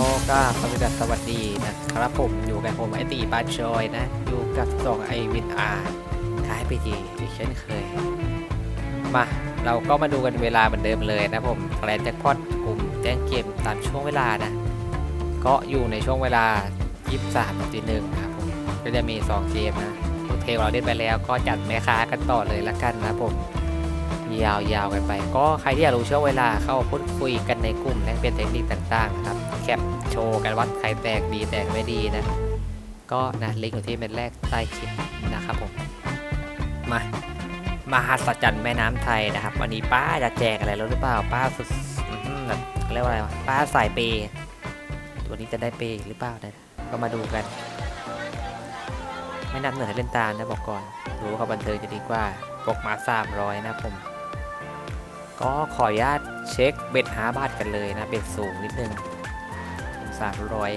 โอ้ก็สวัสดีสวัสดีนะครับผมอยู่กับผมไอตีปาชอยนะ อยู่กับสองไอวินอาร์ท้ายไปทีอีกเช่นเคย มาเราก็มาดูกันเวลาเหมือนเดิมเลยนะผมแกลนแจ็คพอตกลุ่มแจ้งเกมตามช่วงเวลานะ ก็อยู่ในช่วงเวลา 23นาทีหนึ่งนะครับผมก็จะมี 2 เกมนะเพลเราเล่นไปแล้วก็จัดแม่ค้ากันต่อเลยละกันนะผมยาวๆกันไป ก็ใครที่อยากรู้ช่วงเวลาเข้าพูดคุยกันในกลุ่มแลกเปลี่ยนเทคนิคต่างๆนะครับแคป โชว์กันว่าใครแตกดีแตกไม่ดีนะ ก็นะลิงก์อยู่ที่เม็ดแรกใต้คลิปนะครับผม มามหัศจรรย์แม่น้ำไทยนะครับ วันนี้ป้าจะแจกอะไรแล้วหรือเปล่าป้าสุดแบบเรียกว่าอะไรวะป้าสายเปย์ตัวนี้จะได้เปย์หรือเปล่านะก็มาดูกัน ไม่นับเหนือให้เล่นตามนะบอกก่อนรู้เขาบันเทิงจะดีกว่าปกมา300นะผม ก็ขออนุญาตเช็คเบ็ดหาบาทกันเลยนะเบ็ดสูงนิดนึง สามร้อย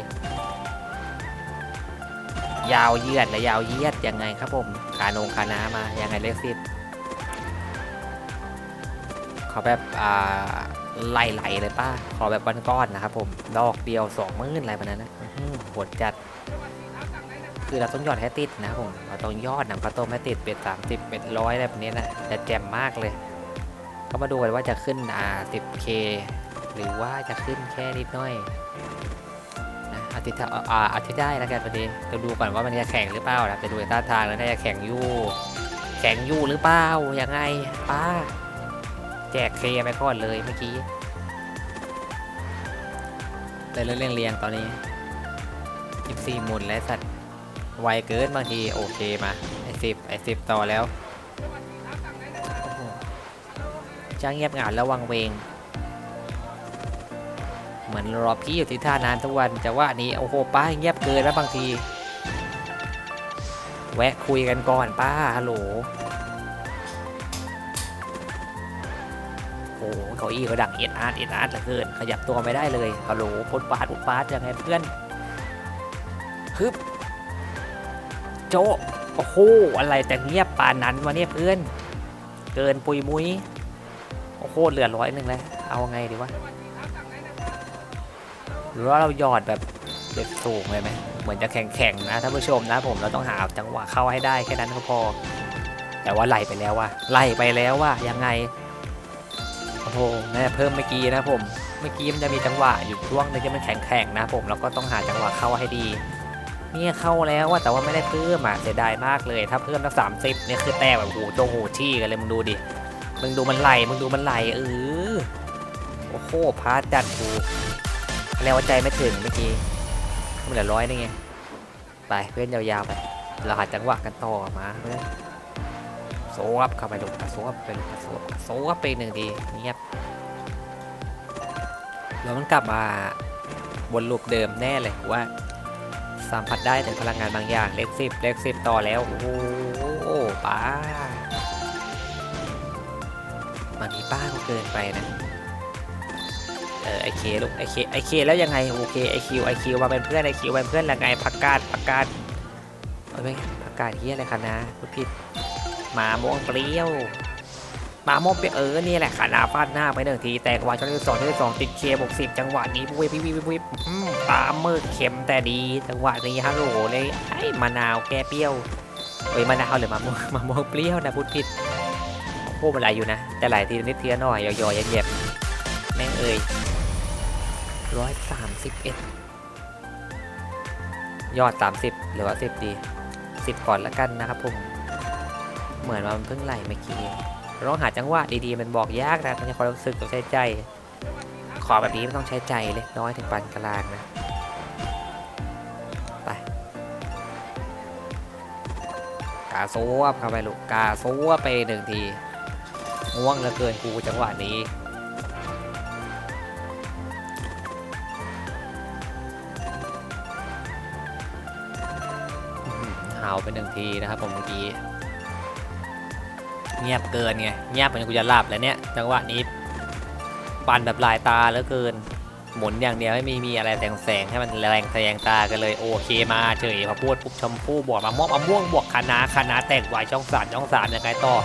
าวเยือดและยาวเยียดยังไงครับผมคานงคานามายังไงเลขสิบขอแบบอ่าไหลๆเลยป้าขอแบบก้อนๆนะครับผมดอกเดียวสองมื่นอะไรแบบนั้นนะอื้อหือโหดจัด คือเราต้องยอดให้ติดนะครับผมเราต้องยอดหนังปลาต้มให้ติดเป็ดสามสิบเป็ดร้อยอะไรแบบนี้นะจะแจ่มมากเลย ก็มาดูกันว่าจะขึ้นอ่า 10k หรือว่าจะขึ้นแค่นิดหน่อย ทิตย์อ่าอาทิตย์ได้แล้วกันวันนี้จะดูก่อนว่ามันจะแข่งหรือเปล่านะจะดูท่าทางแล้วน่าจะแข่งยู่แข่งยู่หรือเปล่ายังไงป้า แจกเคไปก่อนเลยเมื่อกี้เลยเรื่องเรียงตอนนี้14หมุนและสัตว์ไวเกินบางทีโอเคมาไอ้สิบไอ้สิบต่อแล้วโอ้โหจะเงียบงาและวังเวง เหมือนรอพี่อยู่ที่ท่านานทุกวันแต่ว่านี้โอ้โหป้าเงียบเกินแล้วบางที แวะคุยกันก่อนป้าฮัลโหลโอ้โหเก้าอี้เขาดังเอ็ดอาร์ตเอ็ดอาร์ตเหลือเกินขยับตัวไม่ได้เลยฮัลโหลพุดปาดพุดปาดยังไงเพื่อนฮึบโจโอ้โหอะไรแต่เงียบปานนั้นวะเนี่ยเพื่อน เกินปุยมุยโอ้โหเหลือร้อยหนึ่งแล้วเอาไงดีวะ หรือว่าเราหยอดแบบเด็กสูงเลยไหมเหมือนจะแข่งๆนะท่านผู้ชมนะผมเราต้องหาจังหวะเข้าให้ได้แค่นั้นก็พอ แต่ว่าไล่ไปแล้วว่ะไล่ไปแล้วว่ะยังไงโอ้โหแม่เพิ่มเมื่อกี้นะผมเมื่อกี้มันจะมีจังหวะอยู่ช่วงนึงที่มันแข็งๆนะผมเราก็ต้องหาจังหวะเข้าให้ดีเนี่ยเข้าแล้วว่าแต่ว่าไม่ได้เพิ่มอะเสียดายมากเลย ถ้าเพิ่มตั้งสามสิบเนี่ยคือแตกแบบโหโจงโหชี่กันเลยมึงดูดิมึงดูมันไหลมึงดูมันไหลเออโอ้โหพาจัดกู แล้วว่าใจไม่ถึงเมื่อกี้มันเหลือร้อยนี่ไง ไปเพื่อนยาวๆไปเราหาจังหวะกันต่อมาเพื่อนโซบเข้าไปลูกระโซบไปลูกระโซบกระโซบไปหนึ่งทีเงียบแล้วมันกลับมาวนลูปเดิมแน่เลยว่าสัมผัสได้ถึงพลังงานบางอย่างเลขสิบเลขสิบต่อแล้ว โอ้โหป้าบางทีป้าก็เกินไปนะ เออไอเคลูกไอเคไอเคแล้วยังไงโอเคไอคิวไอคิวมาเป็นเพื่อนไอคิวเป็นเพื่อนแล้วไงผักกาดผักกาดเอ้ยไม่ผักกาดเฮียอะไรคะนะพูดผิดหมาม่วงเปรี้ยวหมาม่วงเปรี้ยวเออนี่แหละขาหน้าฟาดหน้าไปหนึ่งทีแตกว่าช่องที่สองช่องที่สองติดเคบวกสิบจังหวะนี้วิบวิบวิวิบอืมตามมือเข็มแต่ดีจังหวะนี้ฮัลโหลเลยไอ้มะนาวแก้เปรี้ยวเอ้ยมะนาวหรือมะม่วงมะม่วงเปรี้ยวนะพูดผิดโอ้มันไหลอยู่นะ แต่หลายทีนิดเทีละหน่อยย่อยๆเย็บๆแม่งเอ่ย ร้อยสามสิบเอ็ดยอดสามสิบหรือว่าสิบดีสิบก่อนละกันนะครับผม เหมือนว่ามันเพิ่งไหลเมื่อกี้ร้องหาจังหวะดีๆ มันบอกยากนะต้องใช้ความรู้สึกต้องใช้ใจ ขอแบบนี้ไม่ต้องใช้ใจเล็กน้อยถึงปานกลางนะ ไป กาโซวบเข้าไปลูก กาโซวบไปหนึ่งที ง่วงเหลือเกินกูจังหวะนี้ ห่าไปหนึ่งทีนะครับผมเมื่อกี้เงียบเกินไงเงียบเหมือนกูจะหลับแล้วเนี่ยจังหวะนี้ปั่นแบบลายตาเหลือเกิน หมุนอย่างเดียวไม่มีมีอะไรแต่งแสงให้มันแรงแสงตากันเลยโอเคมาเฉยพอพูดปุ๊บชมพู่บวกมะม่วงมะม่วงบวกคณะน้าคะแตกวายช่องสามช่องสามยังไงต่อ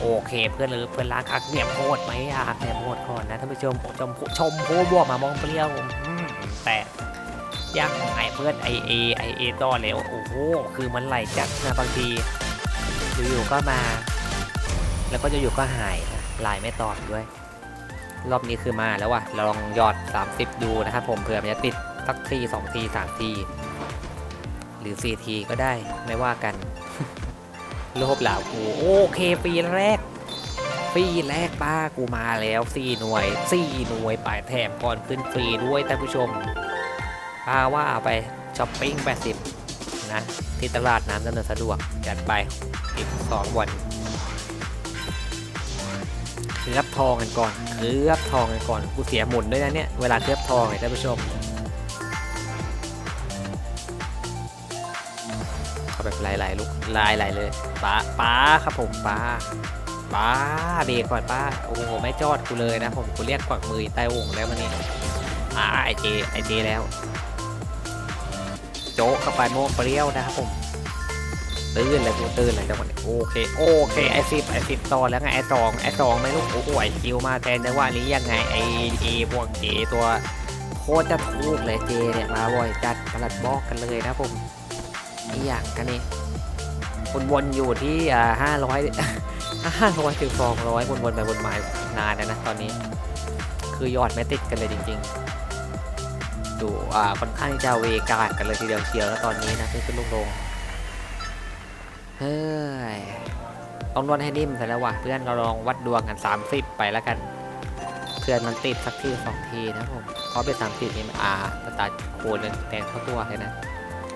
โอเคเพื่อนหรือเพื่อนล้างคักเหนียมโคตรไหมอะเหนียมโคตรก่อนนะท่านผู้ชมชมพู่ชมพู่บวกมามองเปรี้ยวแต่ ยังไงเพื่อนไอเอไอเอต่อแล้วโอ้โหคือมันไหลจัดนะบางทีอยู่ๆก็มา แล้วก็จะอยู่ก็หายลน์ไม่ตอบด้วย รอบนี้คือมาแล้วว่ะเราลองหยอด 30 ดูนะครับผมเผื่อมันจะติดสักทีสองทีสามทีหรือ4ทีก็ได้ไม่ว่ากันโลบเหล่ากูโอเคฟรีแรกฟรีแรกป้ากูมาแล้ว4หน่วย4หน่วยปลายแถมก่อนขึ้นฟรีด้วยท่านผู้ชม ปาว่าเอาไปช้อปปิ้ง 80 นะ ที่ตลาดน้ำดำเนินสะดวก จัดไปอีกสองวัน เคลือบทองกันก่อน เคลือบทองกันก่อน กูเสียหมุนด้วยนะเนี่ย เวลาเคลือบทองเนี่ยท่านผู้ชมเอาแบบลายๆลูกลายๆเลยป้าป้าครับผมป้าป้าเบรกก่อนป้า โอ้โหไม่จอดกูเลยนะ ผมกูเรียกกวักมือใต้วงแล้ววันนี้อ่าไอเจไอเจแล้ว โจ๊กเข้าไปโม่วงเปรี้ยวนะครับผมตื่นเลยกูตื่นเลยจังหวะนี้โอเคโอเคไอสิบไอสิบต่อแล้วไงไอสองไอสองไม่รู้โอ้โหไอคิวมาแทนจังหวะนี้ยังไงไอเอบวกเจตัวโคตรจะถูกเลยเจเนี่ยมาบ่อยจัดประหลัดบอกกันเลยนะผมไออย่างกันนี่วนๆอยู่ที่อ่าห้าร้อยห้าร้อยถึงสองร้อยวนๆไปวนมานานแล้วนะตอนนี้ คือยอดไม่ติดกันเลยจริง ๆ อ่าค่อนข้างที่จะเวกาดกันเลยทีเดียวเชียวแล้วตอนนี้นะขึ้นขึ้นลงลงเฮ้ยต้องนวดให้นิ่มเสร็จแล้วว่ะเพื่อนเราลองวัดดวงกัน 30 ไปแล้วกัน เพื่อนมันติดสักทีสองทีนะผมเพราะเป็นสามสิบนี่มันอ่าตาร์ทโคนเลยแพงเท่าตัวเลยนะ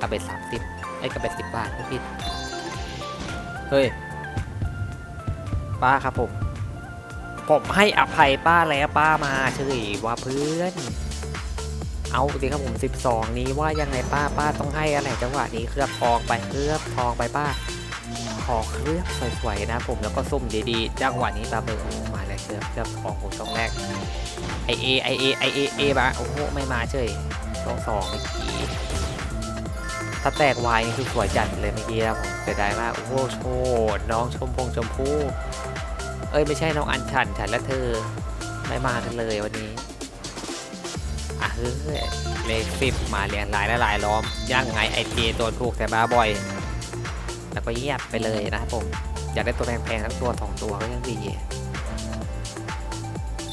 กับเป็นสามสิบไอ้กับเป็นสิบบาทไม่ผิดเฮ้ยป้าครับผม ผมให้อภัยป้าแล้วป้ามาเฉยว่าเพื่อน เอาสิครับผม 12 นี้ว่ายังไงป้าป้าต้องให้อะไรจังหวะนี้เคลือบทองไปเคลือบทองไปป้า ขอเคลือบสวยๆนะผมแล้วก็ซุ่มดีๆจังหวะนี้ตาเบอร์โอ้มาเลยเคลือบเคลือบทองโอ้ช่องแรกไอเอไอเอไอเอเอมาโอ้โหไม่มาเฉยช่องสองเมื่อกี้ถ้าแตกวายนี่คือสวยจัดเลยเมื่อกี้นะผมเสียดายมากโอ้โหโชดน้องชมพงชมพู่เอ้ยไม่ใช่น้องอันฉันฉันและเธอไม่มากันเลยวันนี้ อะเฮ้ยเลขสิบมาเรียนหลายและหลายล้อมย่างไงไอเตัวถูกแต่มาบ่อย แล้วก็เงียบไปเลยนะครับผม อยากได้ตัวแพงๆทั้งตัวสองตัวก็ยังดี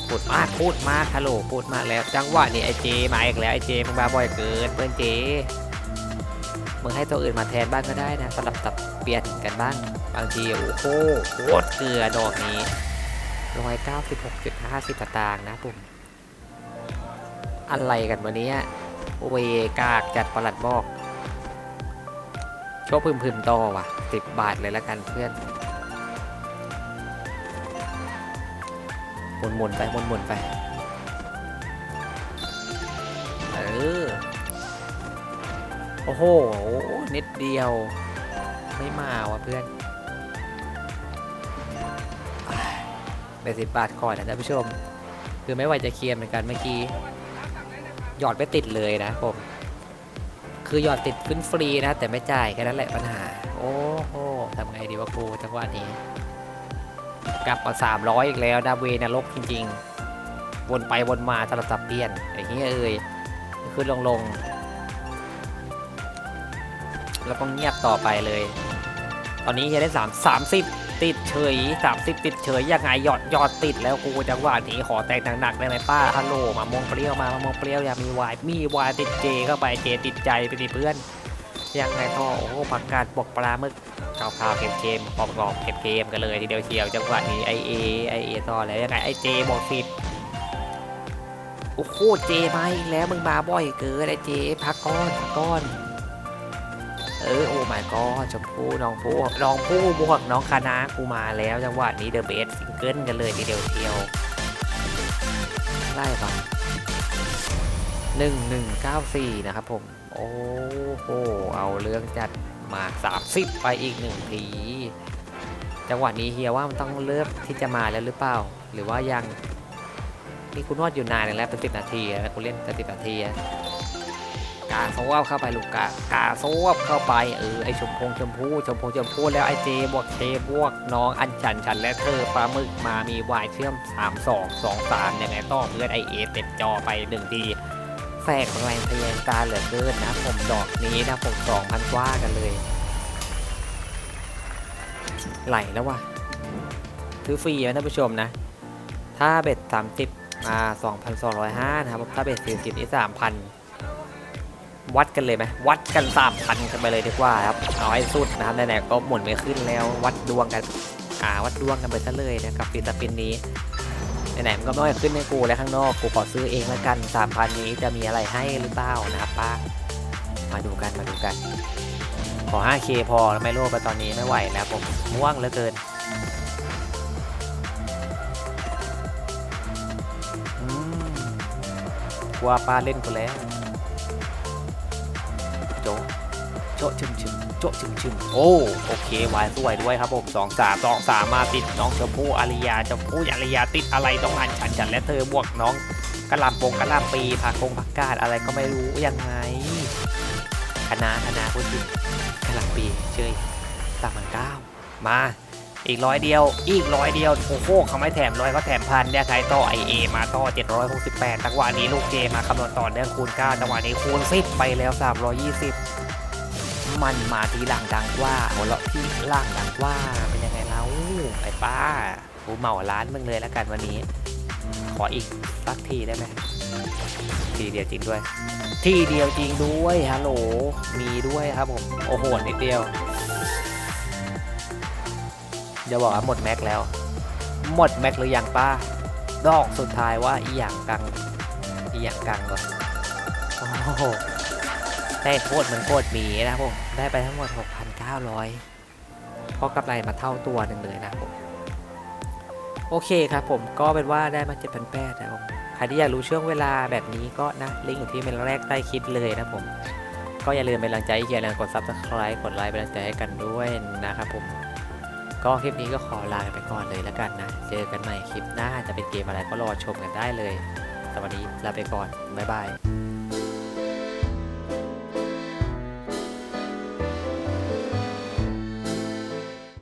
พูดมากพูดมากฮัลโหลพูดมากแล้วจังหวะนี้ไอเจมาอีกแล้วไอเจมึงมาบ่อยเกินเพื่อนเจมึงให้ตัวอื่นมาแทนบ้างก็ได้นะสลับสับเปลี่ยนกันบ้างบางทีโอ้โหโคตรเกลือดอกนี้ร้อยเก้าสิบหกจุดห้าสิบตางค์นะผม อะไรกันวันนี้เวกากจัดประหลัดบอกโชว์พึมพึมๆต่อว่ะสิบบาทเลยแล้วกันเพื่อนหมุนหมุนๆไปหมุนหมุนๆไป เออ โอ้โห นิดเดียว ไม่มาว่ะเพื่อนไปสิบบาทก่อนนะท่านผู้ชม คือไม่ไหวจะเคลียร์เหมือนกันเมื่อกี้ หยอดไม่ติดเลยนะผม คือหยอดติดขึ้นฟรีนะ แต่ไม่จ่ายแค่นั้นแหละปัญหา โอ้โหทำไงดีวะกูจังหวะนี้ กลับมาสามร้อยอีกแล้วนะเวนรกจริง ๆ วนไปวนมาสลับสับเปลี่ยนอย่างเงี้ยเอ่ยขึ้นลงลงแล้วก็เงียบต่อไปเลย ตอนนี้จะได้สามสามสิบ ติดเฉยสามสิบติดเฉยยังไงหยอดหยอดติดแล้วกูจังหวะนี้ขอแตกหนักๆได้ไหมป้าฮัลโหลมามองเปรี้ยวมามามองเปรี้ยวอย่ามีวายมีวายติดเจเข้าไปเจติดใจไปดิเพื่อนยังไงก็โอ้โหผักกาดบวกปลาหมึกขาวขาวเค็มเค็มๆกรอบกรอบเค็มเค็มๆกันเลยทีเดียวเชียวจังหวะนี้ไอเอไอเอต่อแล้วยังไงไอเจบวกสิบโอ้โหเจมาอีกแล้วมึงมาบ่อยเกินไอเจพักก้อนพักก้อน เออโอ้ my god ชมพู่น้องผู้น้องผู้บวกน้องคณะกูมาแล้วจังหวะนี้เดอะเบสซิงเกิลกันเลยทีเดียวเชียวได้ปะหนึ่งหนึ่งเก้าสี่นะครับผม โอ้โห เอาเรื่องจัดมา30ไปอีกหนึ่งที จังหวะนี้เฮียว่ามันต้องเลือกที่จะมาแล้วหรือเปล่า หรือว่ายังนี่คุณนวดอยู่นานแล้วเป็นสิบนาทีแล้วคุณเล่นเป็นสิบนาทีอะ กาโซบเข้าไปลูกกากาโซบเข้าไปเออไอชมพงชมพูชมพงชมพูแล้วไอเจบวกเคบวกน้องอันฉันฉันและเธอปลาหมึกมามีวายเชื่อม 3 2 2 3ยังไงต่องเพื่อนไอเอเต็มจอไปหนึ่งทีแฝกแรงทะเยานการเหลือเกินนะผมดอกนี้นะผมสองพันกว่ากันเลย ไหลแล้ววะซื้อฟรีนะท่านผู้ชมนะ ถ้าเบ็ดสามสิบมาสองพันสองร้อยห้านะครับถ้าเบ็ดสี่สิบนี่สามพัน วัดกันเลยไหมวัดกันสามพันกันไปเลยดีกว่าครับเอาให้สุดนะครับไหนๆก็หมุนไม่ขึ้นแล้ววัดดวงกันอ่าวัดดวงกันไปซะเลยนะครับฟิลสปินนี้ไหนๆมันก็ไม่ขึ้นในกูและข้างนอกกูขอซื้อเองแล้วกันสามพันนี้จะมีอะไรให้หรือเปล่านะครับป้ามาดูกันมาดูกัน ขอ 5K พอไม่โลภไปตอนนี้ไม่ไหวแล้วผมม่วงเหลือเกินอืมกลัวป้าเล่นกูแล้ว โจะโจ๊ะชึมชึมโจ๊ะชึมชึมโอ้โอเควายสวยด้วยครับผมสองสามสองสามมาติดน้องชมพู่อาริยาชมพู่อาริยาติดอะไรต้องงานฉันฉันและเธอบวกน้องกระลำปงกระลำปีผักคงผักกาดอะไรก็ไม่รู้ยังไงคณะคณะพูดถึงกะลำปีเชยสามพันเก้ามา อีกร้อยเดียว อีกร้อยเดียว โอ้โหเขาไม่แถมร้อยเขาแถมพันเนี่ยใครต่อไอเอมาต่อ 768จังหวะนี้ลูกเจมาคำนวณต่อเนื่องคูณ9จังหวะนี้คูณ 10 ไปแล้ว 320 มันมาทีหลังดังว่าหัวเราะที่หลังดังว่า เป็นยังไงแล้วไอ้ป้ากูเหมาร้านมึงเลยแล้วกันวันนี้ ขออีกสักทีได้ไหมทีเดียวจริงด้วย ทีเดียวจริงด้วยฮัลโหลมีด้วยครับผมโอ้โหนิดเดียว จะบอกว่าหมดแม็กแล้ว หมดแม็กหรือยังป้า ดอกสุดท้ายว่าอีหยังกัง อีหยังกังก่อนโอ้โหได้โคตรมือนโคตรมีนะผม ได้ไปทั้งหมด 6,900 เพราะกำไรมาเท่าตัวหนึ่งเลยนะผม โอเคครับผมก็เป็นว่าได้มา 7,800นะครับผมใครที่อยากรู้ช่วงเวลาแบบนี้ก็นะ ลิงก์อยู่ที่เมนแรกใต้คลิปเลยนะผม ก็อย่าลืมเป็นกำลังใจให้เฮียนะกด subscribe กดไลค์เป็นกำลังใจให้กันด้วยนะครับผม ก็คลิปนี้ก็ขอลาไปก่อนเลยแล้วกันนะ เจอกันใหม่คลิปหน้าจะเป็นเกมอะไรก็รอชมกันได้เลยสวันนี้ลาไปก่อน บ๊ายบาย